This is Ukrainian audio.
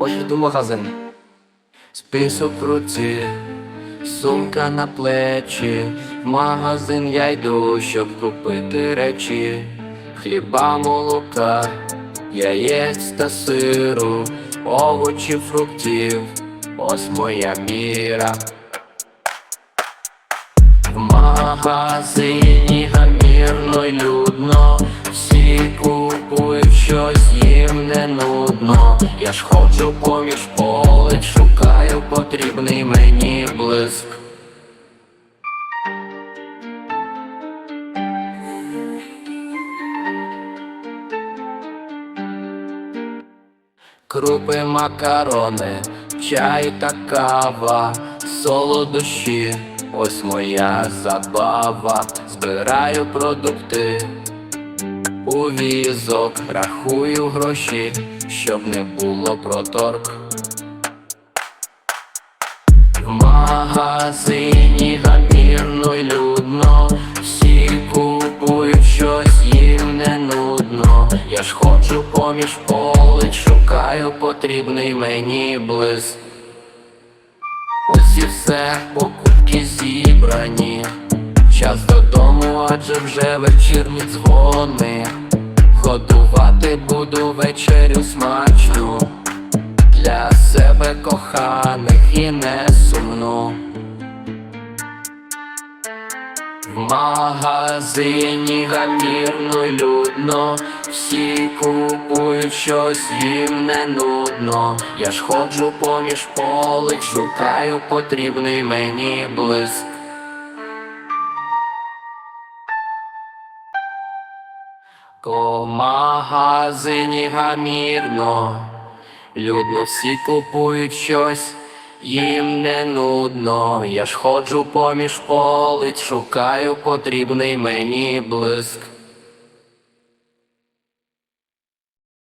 Йду в магазин. Список руці, сумка на плечі, в магазин я йду, щоб купити речі, хліба, молока, яєць та сиру, овочів, фруктів, ось моя міра. В магазині гамірно людно, нудно. Я ж ходжу поміж полиць, шукаю потрібний мені блиск. Крупи, макарони, чай та кава, солодощі, ось моя забава, збираю продукти у візок, рахую гроші, щоб не було проторг. В магазині гамірно й людно, всі купують щось, їм не нудно. Я ж ходжу поміж полиць, шукаю потрібний мені блиск. Ось і все, покупки зібрані. Час додому, адже вже вечірні дзвони. Годувати буду вечерю смачну для себе коханих і не сумну. В магазині гамірно й людно, всі купують щось, їм не нудно. Я ж ходжу поміж полиць, шукаю потрібний мені блиск. Магазині гамірно, людно всі купують щось, їм не нудно. Я ж ходжу поміж полиць, шукаю потрібний мені блиск.